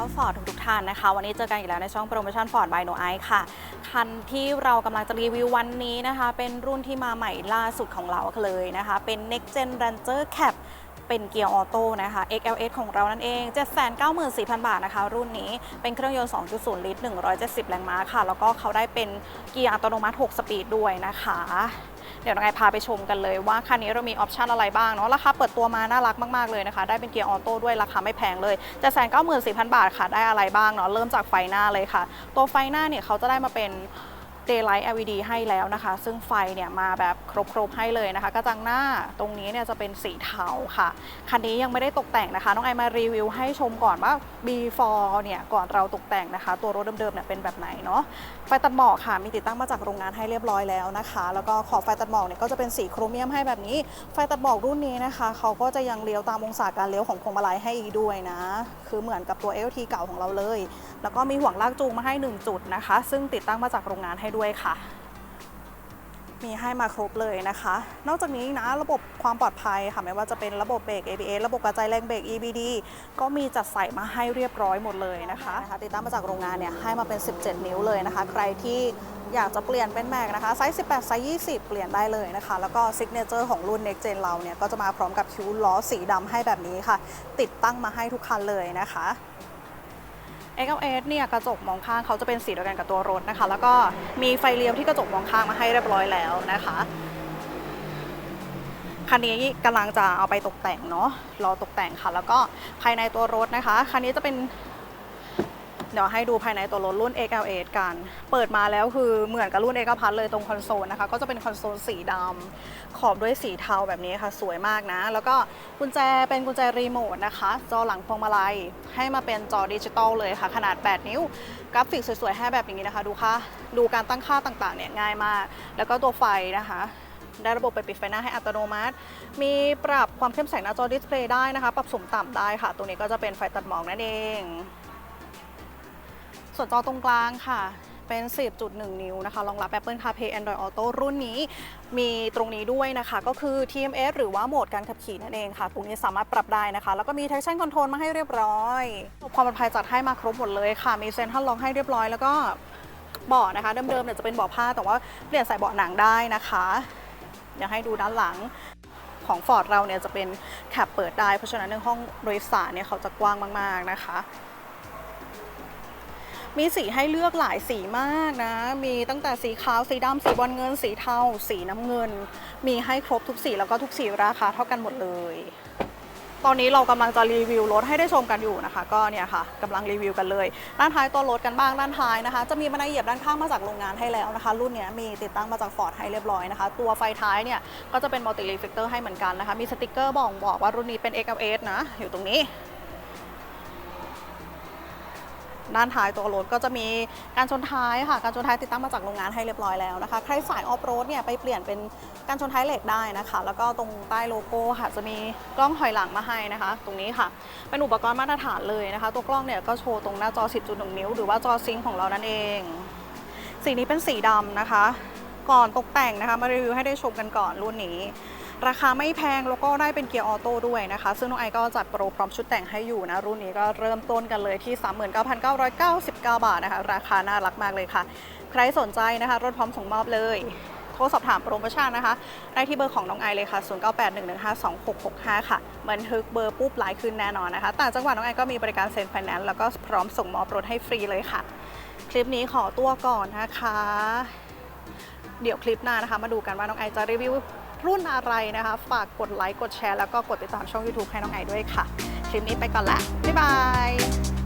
าฟอร์ดทุกๆท่านนะคะ วันนี้เจอกันอีกแล้วในช่องโปรโมชั่นฟอร์ดบายโนไอค่ะ คันที่เรากำลังจะรีวิววันนี้นะคะ เป็นรุ่นที่มาใหม่ล่าสุดของเราเลยนะคะ เป็น Next Gen Ranger Cap เป็นเกียร์ออโต้นะคะ XLS ของเรานั่นเอง 794,000 บาทนะคะ รุ่นนี้เป็นเครื่องยนต์ 2.0 ลิตร 170 แรงม้าค่ะ แล้วก็เขาได้เป็นเกียร์อัตโนมัติ 6 สปีดด้วยนะคะ เดี๋ยวน้องไอพาไปชมกันเลยว่าคันนี้เรามีออปชันอะไรบ้างเนาะราคาเปิดตัวมาน่ารักมากๆเลยนะคะ ได้เป็นเกียร์ออโต้ด้วยราคาไม่แพงเลยจะแสนเก้าหมื่นสี่พันบาทค่ะได้อะไรบ้างเนาะเริ่มจากไฟหน้าเลยค่ะ ตัวไฟหน้าเนี่ยเขาจะได้มาเป็น Daylight LED ให้แล้วนะคะ ซึ่งไฟเนี่ยมาแบบครบๆให้เลยนะคะ กระจังหน้าตรงนี้เนี่ยจะเป็นสีเทาค่ะ คันนี้ยังไม่ได้ตกแต่งนะคะ น้องไอมารีวิวให้ชมก่อนว่า before เนี่ยก่อนเราตกแต่งนะคะ ตัวรถเดิมๆเนี่ยเป็นแบบไหนเนาะไฟตัดหมอกค่ะ มีติดตั้งมาจากโรงงานให้เรียบร้อยแล้วนะคะ แล้วก็ขอบไฟตัดหมอกเนี่ยก็จะเป็นสีโครเมียมให้แบบนี้ ไฟตัดหมอกรุ่นนี้นะคะเขาก็จะยังเลี้ยวตามองศาการเลี้ยวของพวงมาลัยให้อีกด้วยนะ คือเหมือนกับตัว LT เก่าของเราเลย แล้วก็มีห่วงลากจูงมาให้ 1 จุดนะคะ ซึ่งติดตั้งมาจากโรงงานให้ด้วยค่ะ มีให้มาครบเลยนะคะ นอกจากนี้นะระบบความปลอดภัยค่ะไม่ว่าจะเป็นระบบเบรก ABS ระบบกระจายแรงเบรก EBD ก็มีจัดใส่มาให้เรียบร้อยหมดเลยนะคะนะคะติดตั้งมาจากโรงงานเนี่ยให้มาเป็น 17 นิ้วเลยนะคะ ใครที่อยากจะเปลี่ยนเป็นแม็กนะคะไซส์ 18 ไซส์ 20 เปลี่ยนได้เลยนะคะ แล้วก็ซิกเนเจอร์ของรุ่น Next Gen เราเนี่ยก็จะมาพร้อมกับคิ้วล้อสีดำให้แบบนี้ค่ะ ติดตั้งมาให้ทุกคันเลยนะคะ XLS เนี่ยกระจกมองข้างเขาจะเป็นสีเดียวกันกับตัวรถนะคะ แล้วก็มีไฟเลี้ยวที่กระจกมองข้างมาให้เรียบร้อยแล้วนะคะคันนี้กำลังจะเอาไปตกแต่งเนาะรอตกแต่งค่ะ แล้วก็ภายในตัวรถนะคะคันนี้จะเป็น เดี๋ยวให้ดูภายในตัวรถรุ่น XL8 กัน เปิดมาแล้วคือเหมือนกับรุ่น X พัทเลยตรงคอนโซลนะคะ ก็จะเป็นคอนโซลสีดำขอบด้วยสีเทาแบบนี้ค่ะ สวยมากนะ แล้วก็กุญแจเป็นกุญแจรีโมทนะคะ จอหลังพวงมาลัย ให้มาเป็นจอดิจิตอลเลยค่ะ ขนาด 8 นิ้ว กราฟิกสวยๆให้แบบนี้นะคะ ดูค่ะ ดูการตั้งค่าต่างๆเนี่ยง่ายมาก แล้วก็ตัวไฟนะคะได้ระบบไปปิดไฟหน้าให้อัตโนมัติ มีปรับความเข้มแสงหน้าจอดิสเพลย์ได้นะคะ ปรับสูงต่ำได้ค่ะตัวนี้ก็จะเป็นไฟตัดหมอกนั่นเอง ส่วนจอตรงกลางค่ะ เป็น 10.1 นิ้วนะคะ รองรับ Apple CarPlay Android Auto รุ่นนี้มีตรงนี้ด้วยนะคะ ก็คือ TMS หรือว่าโหมดการขับขี่นั่นเองค่ะ ตรงนี้สามารถปรับได้นะคะ แล้วก็มี traction control มาให้เรียบร้อยความปลอดภัยจัดให้มาครบหมดเลยค่ะ มีเซ็นทรัลล็อกให้เรียบร้อยแล้วก็เบาะนะคะ เดิมๆเนี่ยจะเป็นเบาะผ้าแต่ว่าเปลี่ยนใส่เบาะหนังได้นะคะเดี๋ยวให้ดูด้านหลังของ Ford เราเนี่ยจะเป็นแคปเปิดได้ เพราะฉะนั้นในห้องโดยสารเนี่ยเขาจะกว้างมาก ๆ นะคะ มีสีให้เลือกหลายสีมากนะ มีตั้งแต่สีขาวสีดำสีบอลเงิน สีเทาสีน้ำเงิน มีให้ครบทุกสีแล้วก็ทุกสีราคาเท่ากันหมดเลย ตอนนี้เรากำลังจะรีวิวรถให้ได้ชมกันอยู่นะคะ ก็เนี่ยค่ะกำลังรีวิวกันเลยด้านท้ายตัวรถกันบ้างด้านท้ายนะคะ จะมีบันไดเหยียบด้านข้างมาจากโรงงานให้แล้วนะคะ รุ่นนี้มีติดตั้งมาจากฟอร์ดให้เรียบร้อยนะคะ ตัวไฟท้ายเนี่ยก็จะเป็นมัลติรีเฟกเตอร์ให้เหมือนกันนะคะ มีสติกเกอร์บอกบอกว่ารุ่นนี้เป็น XLS นะอยู่ตรงนี้ ด้านท้ายตัวรถก็จะมีการชนท้ายค่ะ การชนท้ายติดตั้งมาจากโรงงานให้เรียบร้อยแล้วนะคะ ใครสายออฟโรดเนี่ยไปเปลี่ยนเป็นการชนท้ายเหล็กได้นะคะ แล้วก็ตรงใต้โลโก้ค่ะจะมีกล้องถอยหลังมาให้นะคะ ตรงนี้ค่ะ เป็นอุปกรณ์มาตรฐานเลยนะคะ ตัวกล้องเนี่ยก็โชว์ตรงหน้าจอ 10.1 นิ้ว หรือว่าจอซิงของเรานั่นเอง สีนี้เป็นสีดำนะคะ ก่อนตกแต่งนะคะ มารีวิวให้ได้ชมกันก่อนรุ่นนี้ ราคาไม่แพงแล้วก็ได้เป็นเกียร์ออโต้ด้วยนะคะ ซึ่งน้องไอก็จัดโปรพร้อมชุดแต่งให้อยู่นะ รุ่นนี้ก็เริ่มต้นกันเลยที่ 39,999 บาทนะคะ ราคาน่ารักมากเลยค่ะ ใครสนใจนะคะ รถพร้อมส่งมอบเลยโทรสอบถามโปรโมชั่นนะคะ ได้ที่เบอร์ของน้องไอเลยค่ะ 0981152665 ค่ะ บันทึกเบอร์ปุ๊บไลน์ขึ้นแน่นอนนะคะ ต่างจังหวัดน้องไอก็มีบริการเซ็นไฟแนนซ์แล้วก็พร้อมส่งมอบรถให้ฟรีเลยค่ะ คลิปนี้ขอตัวก่อนนะคะ เดี๋ยวคลิปหน้านะคะ มาดูกันว่าน้องไอจะรีวิว รุ่นอะไรนะคะ ฝากกดไลค์กดแชร์แล้วก็กดติดตามช่อง YouTube ให้น้องไอด้วยค่ะ คลิปนี้ไปก่อนละบ๊ายบาย